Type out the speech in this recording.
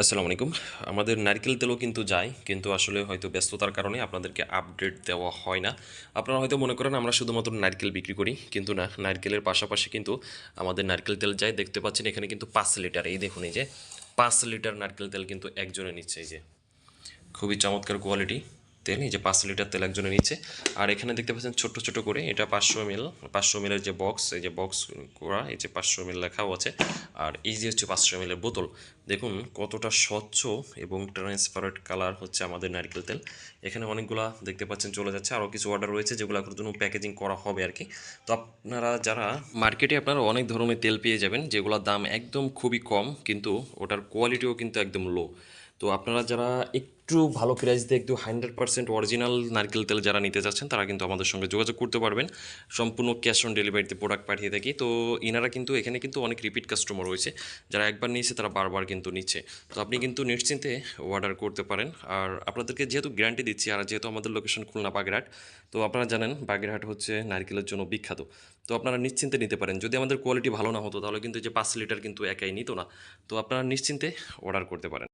আসসালামু আলাইকুম। আমাদের নারকেল তেলও কিন্তু যায়, কিন্তু আসলে হয়তো ব্যস্ততার কারণে আপনাদেরকে আপডেট দেওয়া হয় না। আপনারা হয়তো মনে করেন আমরা শুধুমাত্র নারকেল বিক্রি করি, কিন্তু না, নারকেলের পাশাপাশি কিন্তু আমাদের নারকেল তেল যায়। দেখতে পাচ্ছেন এখানে কিন্তু পাঁচ লিটার, এই দেখুন এই যে, পাঁচ লিটার নারকেল তেল কিন্তু একজনে নিচ্ছে এই যে। খুবই চমৎকার কোয়ালিটি তেল, এই যে পাঁচ লিটার তেল একজনে নিচ্ছে। আর এখানে দেখতে পাচ্ছেন ছোট ছোট করে এটা পাঁচশো মিল পাঁচশো মিলের যে বক্স, এই যে বক্স করা, এই যে পাঁচশো মিল লেখাও আছে। আর এই যে হচ্ছে পাঁচশো মিলের বোতল, দেখুন কতটা স্বচ্ছ এবং ট্রান্সপারেন্ট কালার হচ্ছে আমাদের নারকেল তেল। এখানে অনেকগুলা দেখতে পাচ্ছেন চলে যাচ্ছে আরও কিছু অর্ডার রয়েছে যেগুলোর জন্য প্যাকেজিং করা হবে আর কি। তো আপনারা যারা মার্কেটে আপনারা অনেক ধরনের তেল পেয়ে যাবেন, যেগুলোর দাম একদম খুবই কম, কিন্তু ওটার কোয়ালিটিও কিন্তু একদম লো তো আপনারা যারা একটু ভালো প্রাইস দিয়ে একটু হান্ড্রেড পার্সেন্ট অরিজিনাল নারকেল তেল যারা নিতে চাচ্ছেন তারা কিন্তু আমাদের সঙ্গে যোগাযোগ করতে পারবেন। সম্পূর্ণ ক্যাশ অন ডেলিভারিতে প্রোডাক্ট পাঠিয়ে থাকি। তো ইনারা কিন্তু এখানে কিন্তু অনেক রিপিট কাস্টমার রয়েছে। যারা একবার নিয়েছে, তারা বারবার কিন্তু নিচ্ছে। তো আপনি কিন্তু নিশ্চিন্তে অর্ডার করতে পারেন। আর আপনাদেরকে যেহেতু গ্যারান্টি দিচ্ছি, আর যেহেতু আমাদের লোকেশন খুলনা বাগেরহাট, তো আপনারা জানেন বাগেরহাট হচ্ছে নারকেলের জন্য বিখ্যাত। তো আপনারা নিশ্চিন্তে নিতে পারেন। যদি আমাদের কোয়ালিটি ভালো না হতো, তাহলে কিন্তু যে পাঁচ লিটার কিন্তু একাই নিত না। তো আপনারা নিশ্চিন্তে অর্ডার করতে পারেন।